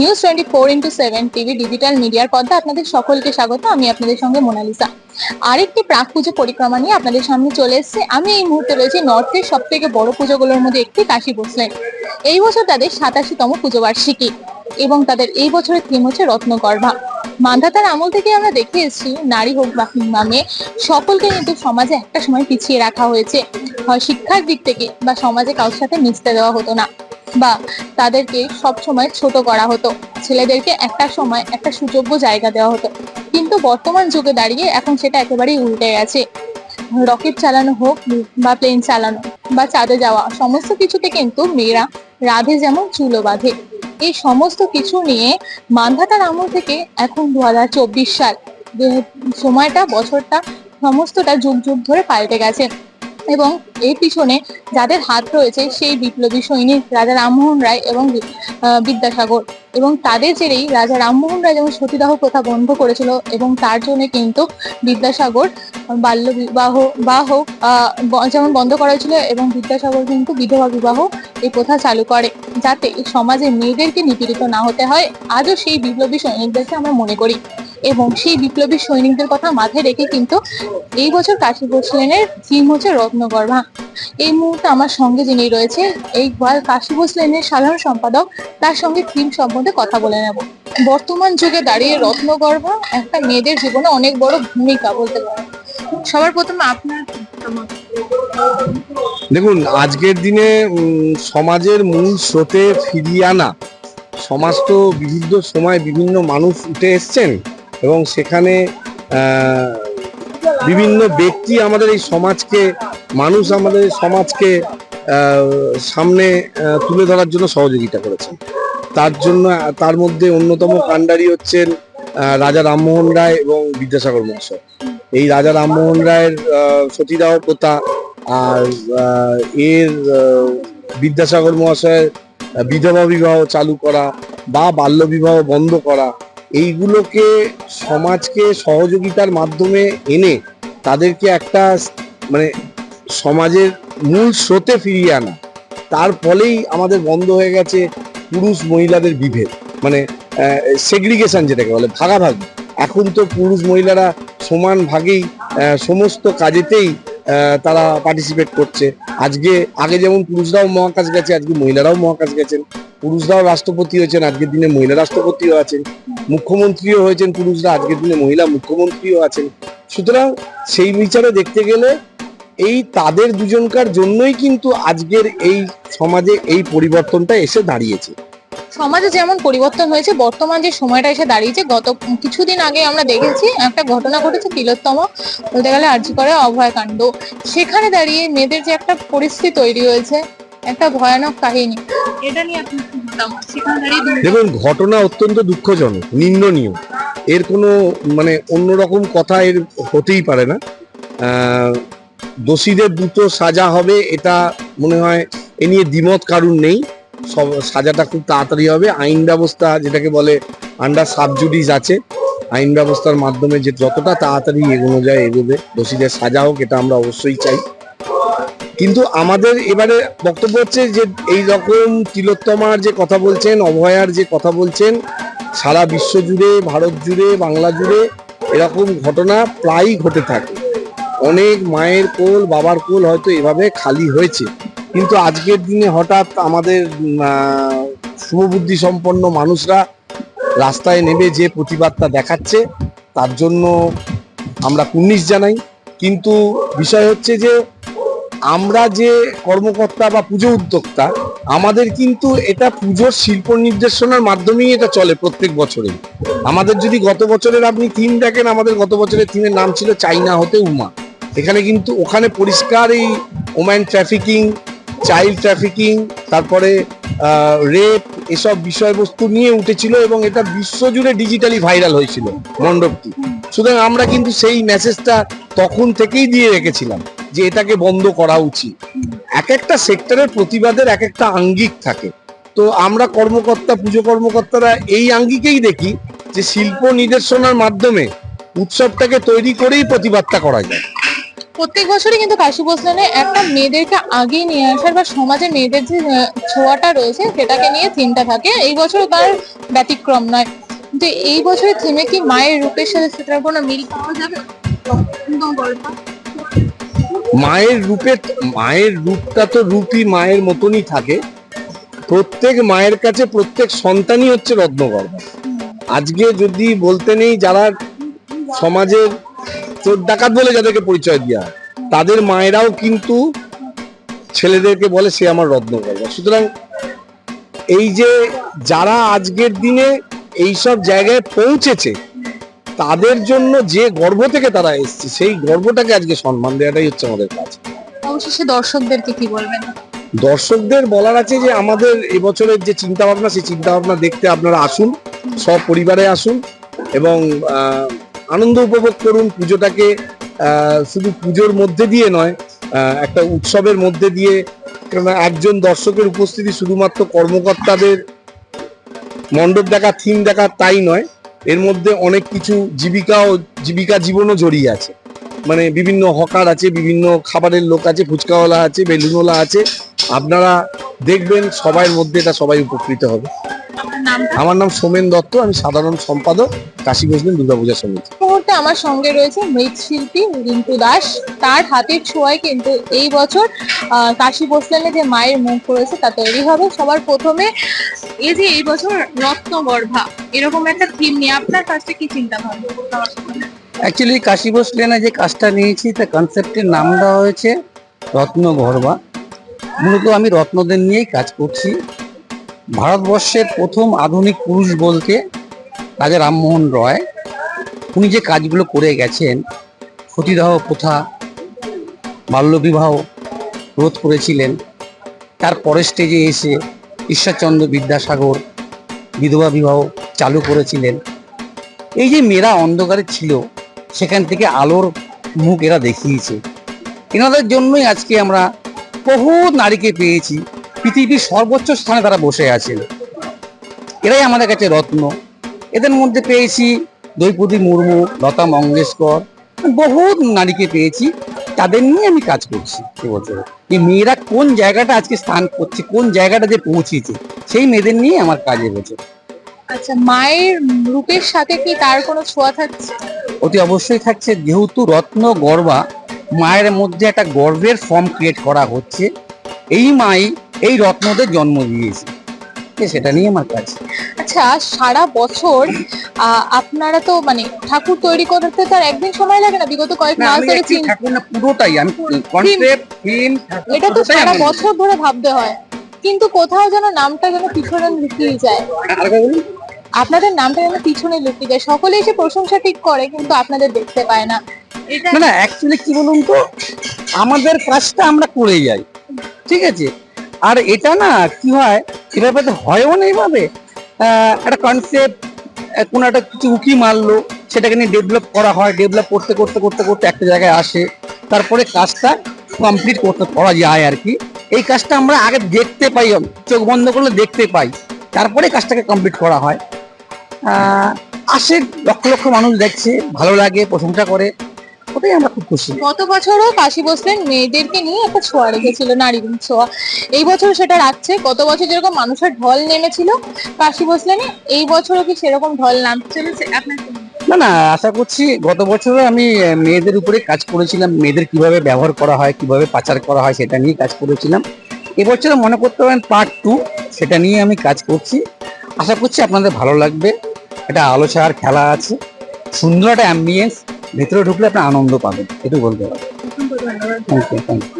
News twenty four into seven TV digital মিডিয়ার পর্দা আপনাদের সকলকে স্বাগত। আমি আপনাদের সঙ্গে মোনালিসা। আরেকটি প্রাক পুজো পরিক্রমা নিয়ে আপনাদের সামনে চলে এসেছে। আমি এই মুহূর্তে রয়েছি নর্থের সব থেকে বড় পুজোগুলোর মধ্যে একটি, কাশী বসলেন এই বছর তাদের সাতাশিতম পুজো বার্ষিকী এবং তাদের এই বছরের থিম হচ্ছে রত্নগর্ভা। মান্ধাতার আমল থেকে আমরা দেখে এসেছি, নারী হোক বা কিংবা মেয়ে, সকলকে কিন্তু সমাজে একটা সময় পিছিয়ে রাখা হয়েছে। হয় শিক্ষার দিক থেকে বা সমাজে কারোর সাথে মিশতে দেওয়া হতো না। বা তাদেরকে সব সময় ছোট করা হতো। ছেলেদেরকে একটা সময় একটা সুযোগ্য জায়গা দেওয়া হতো। কিন্তু বর্তমান যুগে দাঁড়িয়ে এখন সেটা একেবারেই উল্টে গেছে। রকেট চালানো হোক বা প্লেন চালানো বা চাঁদে যাওয়া, সমস্ত কিছুতে কিন্তু মেয়েরা রাধে যেমন চুলো বাঁধে। এই সমস্ত কিছু নিয়ে মান্ধাতার আমল থেকে এখন দু হাজার চব্বিশ সাল সময়টা, বছরটা, সমস্তটা যুগ যুগ ধরে পাল্টে গেছে। এবং এর পিছনে যাদের হাত রয়েছে সেই বিপ্লবী সৈনিক রাজা রামমোহন রায় এবং বিদ্যাসাগর। এবং তাদের জেরেই রাজা রামমোহন রায় যেমন সতীদাহ প্রথা বন্ধ করেছিল এবং তার জন্য কিন্তু বিদ্যাসাগর বাল্য বিবাহ বা হোক যেমন বন্ধ করা হয়েছিল এবং বিদ্যাসাগর কিন্তু বিধবা বিবাহ এই প্রথা চালু করে যাতে সমাজে মেয়েদেরকে নিপীড়িত না হতে হয়। আজও সেই বিপ্লবী সৈনিকদেরকে আমরা মনে করি। এবং সেই বিপ্লবী সৈনিকদের কথা মাথায় রেখে কিন্তু এই বছর কাশী ভোসলেনের থিম হচ্ছে রত্নগর্ভা এই মুহূর্তে আমার সঙ্গে যিনি রয়েছে এই কাশী ভোসলেনের সাধারণ সম্পাদক, তার সঙ্গে থিম সম্বন্ধে কথা বলে নেব। বর্তমান যুগে দাঁড়িয়ে রত্নগর্ভা একটা মেয়েদের জীবনে অনেক বড় ভূমিকা বলতে পারে সবার প্রথমে আপনার দেখুন, আজকের দিনে সমাজের মূল স্রোতে ফিরিয়ে আনা, সমাজ তো বিভিন্ন সময় বিভিন্ন মানুষ উঠে এসছেন। এবং সেখানে বিভিন্ন ব্যক্তি আমাদের এই সমাজকে, মানুষ আমাদের সমাজকে সামনে তুলে ধরার জন্য সহযোগিতা করেছেন। তার জন্য, তার মধ্যে অন্যতম কাণ্ডারি হচ্ছেন রাজা রামমোহন রায় এবং বিদ্যাসাগর মহাশয়। এই রাজা রামমোহন রায়ের সতীদাহ প্রথা আর এর বিদ্যাসাগর মহাশয়ের বিধবা বিবাহ চালু করা বা বাল্য বিবাহ বন্ধ করা এইগুলোকে সমাজকে সহযোগিতার মাধ্যমে এনে তাদেরকে একটা মানে সমাজের মূল স্রোতে ফিরিয়ে আনা। তার ফলেই আমাদের বন্ধ হয়ে গেছে পুরুষ মহিলাদের বিভেদ। মানে সেগ্রিগেশন যেটাকে বলে, ভাগাভাগি। এখন তো পুরুষ মহিলারা সমান ভাগেই সমস্ত কাজেতেই তারা পার্টিসিপেট করছে। আজকে, আগে যেমন পুরুষরাও মহাকাশ গেছে, আজকে মহিলারাও মহাকাশ গেছেন। পুরুষরাও রাষ্ট্রপতি হয়েছেন, আজকের দিনে মহিলা রাষ্ট্রপতিও আছেন। মুখ্যমন্ত্রীও হয়েছেন পুরুষরা, আজকের দিনে মহিলা মুখ্যমন্ত্রীও আছেন। সুতরাং সেই বিচারে দেখতে গেলে এই তাদের দুজনকার জন্যই কিন্তু আজকের এই সমাজে এই পরিবর্তনটা এসে দাঁড়িয়েছে। সমাজে যেমন পরিবর্তন হয়েছে, বর্তমান যে সময়টা এসে দাঁড়িয়েছে, গত কিছুদিন আগে আমরা দেখেছি একটা ঘটনা ঘটেছে, তিলোত্তম বলতে গেলে আর্জি করে অভয়কাণ্ড। সেখানে দাঁড়িয়ে মেয়েদের যে একটা পরিস্থিতি তৈরি হয়েছে একটা ভয়ানক কাহিনী। এটা নিয়ে আপনি দেখুন ঘটনা অত্যন্ত দুঃখজনক নিন্দনীয়। এর কোনো মানে অন্যরকম কথা এর হতেই পারে না। দোষীদের দ্রুত সাজা হবে এটা মনে হয় এ নিয়ে দ্বিমত কারুর নেই। সব সাজাটা খুব তাড়াতাড়ি হবে। আইন ব্যবস্থা যেটাকে বলে আন্ডার সাবজুডিস আছে। আইন ব্যবস্থার মাধ্যমে যে যতটা তাড়াতাড়ি এগোনো যায় এগোবে। দোষীদের সাজা হোক এটা আমরা অবশ্যই চাই। কিন্তু আমাদের এবারে বক্তব্য হচ্ছে যে এই রকম তিলোত্তমার যে কথা বলছেন, অভয়ার যে কথা বলছেন, সারা বিশ্ব জুড়ে, ভারত জুড়ে, বাংলা জুড়ে এরকম ঘটনা প্রায়ই ঘটে থাকে। অনেক মায়ের কোল, বাবার কোল হয়তো এভাবে খালি হয়েছে। কিন্তু আজকের দিনে হঠাৎ আমাদের শুভবুদ্ধি সম্পন্ন মানুষরা রাস্তায় নেমে যে প্রতিবাদটা দেখাচ্ছে, তার জন্য আমরা কুর্নিশ জানাই। কিন্তু বিষয় হচ্ছে যে আমরা যে কর্মকর্তা বা পুজো উদ্যোক্তা, আমাদের কিন্তু এটা পুজোর শিল্প নির্দেশনার মাধ্যমেই এটা চলে প্রত্যেক বছরে আমাদের যদি গত বছরের আপনি থিম দেখেন, আমাদের গত বছরের থিমের নাম ছিল চাইনা হতে উমা। এখানে কিন্তু ওখানে পরিষ্কার এই ওম্যান ট্রাফিকিং চাইল্ড ট্রাফিকিং তারপরে রেপ এসব বিষয়বস্তু নিয়ে উঠেছিল এবং এটা বিশ্বজুড়ে ডিজিটালি ভাইরাল হয়েছিল মণ্ডপটি। সুতরাং আমরা কিন্তু সেই মেসেজটা তখন থেকেই দিয়ে রেখেছিলাম। যে এটাকে বন্ধ করা উচিত। এক একটা সেক্টরের প্রতিবাদের এক একটা আঙ্গিক থাকে। তো আমরা কর্মকর্তা, পুজো কর্মকর্তারা এই আঙ্গিকেই দেখি যে শিল্প নিদর্শনার মাধ্যমে উৎসবটাকে তৈরি করেই প্রতিবাদটা করা যায়। প্রত্যেক বছরই কিন্তু কাশী বসলানে একটা মেয়েদেরকে আগে নিয়ে আসার বা সমাজে মেয়েদের যে ছোঁয়াটা রয়েছে সেটাকে নিয়ে থিমটা থাকে। এই বছর তার ব্যতিক্রম নয়। কিন্তু এই বছরের থিমে কি মায়ের রূপের সাথে সেটার কোনো মিল পাওয়া যাবে? মায়ের রূপে, মায়ের রূপটা তো রূপই মায়ের মতনই থাকে। প্রত্যেক মায়ের কাছে প্রত্যেক সন্তানই হচ্ছে রত্নগর্ভা। আজকে যদি বলতে নেই যারা সমাজের চোর ডাকাত বলে যাদেরকে পরিচয় দেওয়া তাদের মায়েরাও কিন্তু ছেলেদেরকে বলে সে আমার রত্নগর্ভা। সুতরাং এই যে যারা আজকের দিনে এইসব জায়গায় পৌঁছেছে তাদের জন্য যে গর্ব থেকে তারা এসছে সেই গর্বটাকে আজকে সম্মান দেওয়াটাই হচ্ছে আমাদের কাজ। অবশেষে দর্শকদেরকে কি বলবেন? দর্শকদের বলার আছে যে আমাদের এবছরের যে চিন্তা ভাবনা সেই চিন্তা ভাবনা দেখতে আপনারা আসুন সব পরিবারে আসুন এবং আনন্দ উপভোগ করুন। পুজোটাকে শুধু পুজোর মধ্যে দিয়ে নয় একটা উৎসবের মধ্যে দিয়ে কেননা একজন দর্শকের উপস্থিতি শুধুমাত্র কর্মকর্তাদের মণ্ডপ দেখা থিম দেখা তাই নয়। এর মধ্যে অনেক কিছু জীবিকাও জীবিকা জীবনও জড়িয়ে আছে। মানে বিভিন্ন হকার আছে বিভিন্ন খাবারের লোক আছে ফুচকাওয়ালা আছে বেলুনওয়ালা আছে। আপনারা দেখবেন সবার মধ্যে এটা সবাই উপকৃত হবে। আমার নাম সোমেন দত্ত আমি সাধারণ সম্পাদক কাশী বসলেন দুর্গাপূজা সমিতি। মুহূর্তে আমার সঙ্গে রয়েছে মৃৎশিল্পী রিন্টু দাস। তার হাতের ছোঁয়ায় কিন্তু এই বছর কাশী বসলেনে যে মায়ের মুখ রয়েছে তা তৈরি হবে। সবার প্রথমে এই যে এই বছর রত্নগর্ভা, এরকম একটা থিম নিয়ে আপনার কাছে কি চিন্তা ভাবনা অ্যাকচুয়ালি কাশী বোস লেনে যে কাজটা নিয়েছি তার কনসেপ্টের নাম দেওয়া হয়েছে রত্ন গর্বা মূলত আমি রত্নদের নিয়েই কাজ করছি। ভারতবর্ষের প্রথম আধুনিক পুরুষ বলতে রাজা রামমোহন রয়। উনি যে কাজগুলো করে গেছেন, সতীদাহ প্রথা, বাল্যবিবাহ রোধ করেছিলেন, তার পরের স্টেজে এসে ঈশ্বরচন্দ্র বিদ্যাসাগর বিধবা বিবাহ চালু করেছিলেন। এই যে মেয়েরা অন্ধকারে ছিল, সেখান থেকে আলোর মুখ এরা দেখিয়েছে। এনাদের জন্যই আজকে আমরা বহু নারীকে পেয়েছি, পৃথিবীর সর্বোচ্চ স্থানে তারা বসে আছেন। এরাই আমাদের কাছে রত্ন। এদের মধ্যে পেয়েছি দ্রৌপদী মুর্মু লতা মঙ্গেশকর বহু নারীকে পেয়েছি তাদের নিয়ে আমি কাজ করছি এবছর। যে মেয়েরা কোন জায়গাটা আজকে স্থান করছে কোন জায়গাটা যে পৌঁছেছে সেই মেয়েদের নিয়ে আমার কাজ এবছর। আচ্ছা মায়ের রূপের সাথে কি তার কোনো ছোঁয়া থাকছে? অতি অবশ্যই থাকছে যেহেতু রত্ন গর্বা মায়ের মধ্যে একটা গর্বের ফর্ম ক্রিয়েট করা হচ্ছে এই মাই এই রত্নদের জন্ম দিয়েছে। সেটা নিয়ে আমার কাজ। আচ্ছা সারা বছর আপনারা তো মানে ঠাকুর তৈরি করতে তার একদিন সময় লাগে না বিগত কয়েক মাস ধরে ঠাকুর না পুরোটাই। আমি কনসেপ্ট থিম এটা তো সারা বছর ধরে ভাবতে হয়। কিন্তু কোথাও যেন নামটা যেন পিছনে লুকিয়ে যায়। আপনাদের নামটা যেন পিছনে লুকিয়ে যায়। সকলে এসে প্রশংসা ঠিক করে কিন্তু আপনাদের দেখতে পায় না। না না অ্যাকচুয়ালি কি বলুন তো? আমাদের কাজটা আমরা করে যাই। ঠিক আছে? আর এটা না কি হয় এভাবে তো হয়ও না এইভাবে একটা কনসেপ্ট কোনো একটা কিছু উকি মারলো, সেটাকে নিয়ে ডেভেলপ করা হয় ডেভেলপ করতে করতে করতে করতে একটা জায়গায় আসে। তারপরে কাজটা কমপ্লিট করতে করা যায় আর কি। এই কাজটা আমরা আগে দেখতে পাই, চোখ বন্ধ করলে দেখতে পাই। তারপরে কাজটাকে কমপ্লিট করা হয়। আসে, লক্ষ লক্ষ মানুষ দেখছে, ভালো লাগে, প্রশংসা করে। ওটাই আমরা খুব খুশি। গত বছরও কাশি বসলেন মেয়েদেরকে নিয়ে একটা ছোঁয়া রেখেছিল নারী ছোঁয়া। এই বছর সেটা রাখছে। গত বছর যেরকম মানুষের ঢল নেমেছিল কাশি বসলেনে এই বছরও কি সেরকম ঢল নামতে চলেছে? আপনার? না না আশা করছি গত বছরও আমি মেয়েদের উপরে কাজ করেছিলাম মেয়েদের কীভাবে ব্যবহার করা হয় কীভাবে পাচার করা হয় সেটা নিয়ে কাজ করেছিলাম। এবছর মনে করতে পারেন পার্ট টু সেটা নিয়ে আমি কাজ করছি। আশা করছি আপনাদের ভালো লাগবে। এটা আলোচনার খেলা আছে। সুন্দর একটা অ্যাম্বিয়েন্স ভেতরে ঢুকলে আপনি আনন্দ পাবেন এটু বলতে পারব।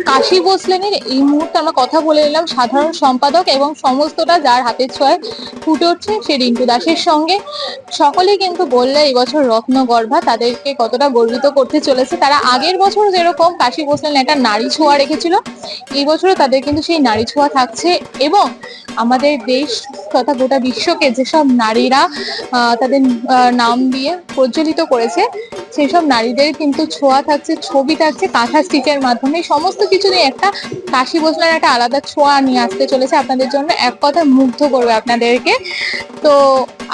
কাশী বসলেনের এই মুহূর্তে আমরা কথা বলে নিলাম সাধারণ সম্পাদক এবং সমস্তটা যার হাতের ছোঁয়ায় ফুটে উঠছে সে রিন্টু দাসের সঙ্গে। সকলেই কিন্তু বললে এই বছর রত্নগর্ভা, তাদেরকে কতটা গর্বিত করতে চলেছে। তারা আগের বছর যেরকম কাশী বসলেন একটা নারী ছোঁয়া রেখেছিল, এই বছরও তাদের কিন্তু সেই নারী ছোঁয়া থাকছে এবং আমাদের দেশ তথা গোটা বিশ্বকে যেসব নারীরা তাদের নাম দিয়ে প্রজ্বলিত করেছে সেই সব নারীদের কিন্তু ছোঁয়া থাকছে, ছবি থাকছে, কাঁথা স্টিচের মাধ্যমে সমস্ত কিছু নিয়ে একটা কাশি বসলার একটা আলাদা ছোঁয়া নিয়ে আসতে চলেছে আপনাদের জন্য। এক কথা মুগ্ধ করবে আপনাদেরকে। তো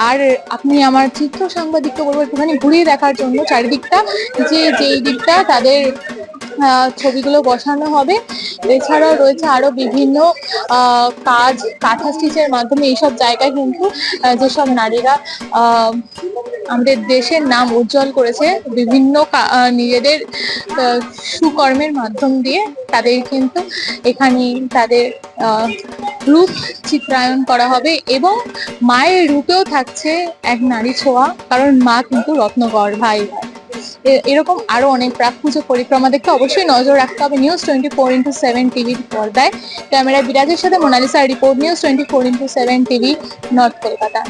আর আপনি আমার চিত্র সাংবাদিককে বলব একটুখানি ঘুরিয়ে দেখার জন্য চারিদিকটা, যে যেই দিকটা তাদের ছবিগুলো বসানো হবে। এছাড়াও রয়েছে আরও বিভিন্ন কাজ, কাঁথা স্টিচের মাধ্যমে এইসব জায়গায় কিন্তু যেসব নারীরা আমাদের দেশের নাম উজ্জ্বল করেছে, বিভিন্ন নিজেদের সুকর্মের মাধ্যম দিয়ে তাদের কিন্তু এখানে তাদের রূপ চিত্রায়ন করা হবে এবং মায়ের রূপেও থাকছে এক নারী ছোঁয়া, কারণ মা কিন্তু রত্নগর ভাই। এরকম আরও অনেক প্রাক পুজো পরিক্রমা দেখতে অবশ্যই নজর রাখতে হবে। News twenty four into seven টিভির পর্দায়। ক্যামেরা বিরাজের সাথে Monalisa report news twenty four into seven TV north Kolkata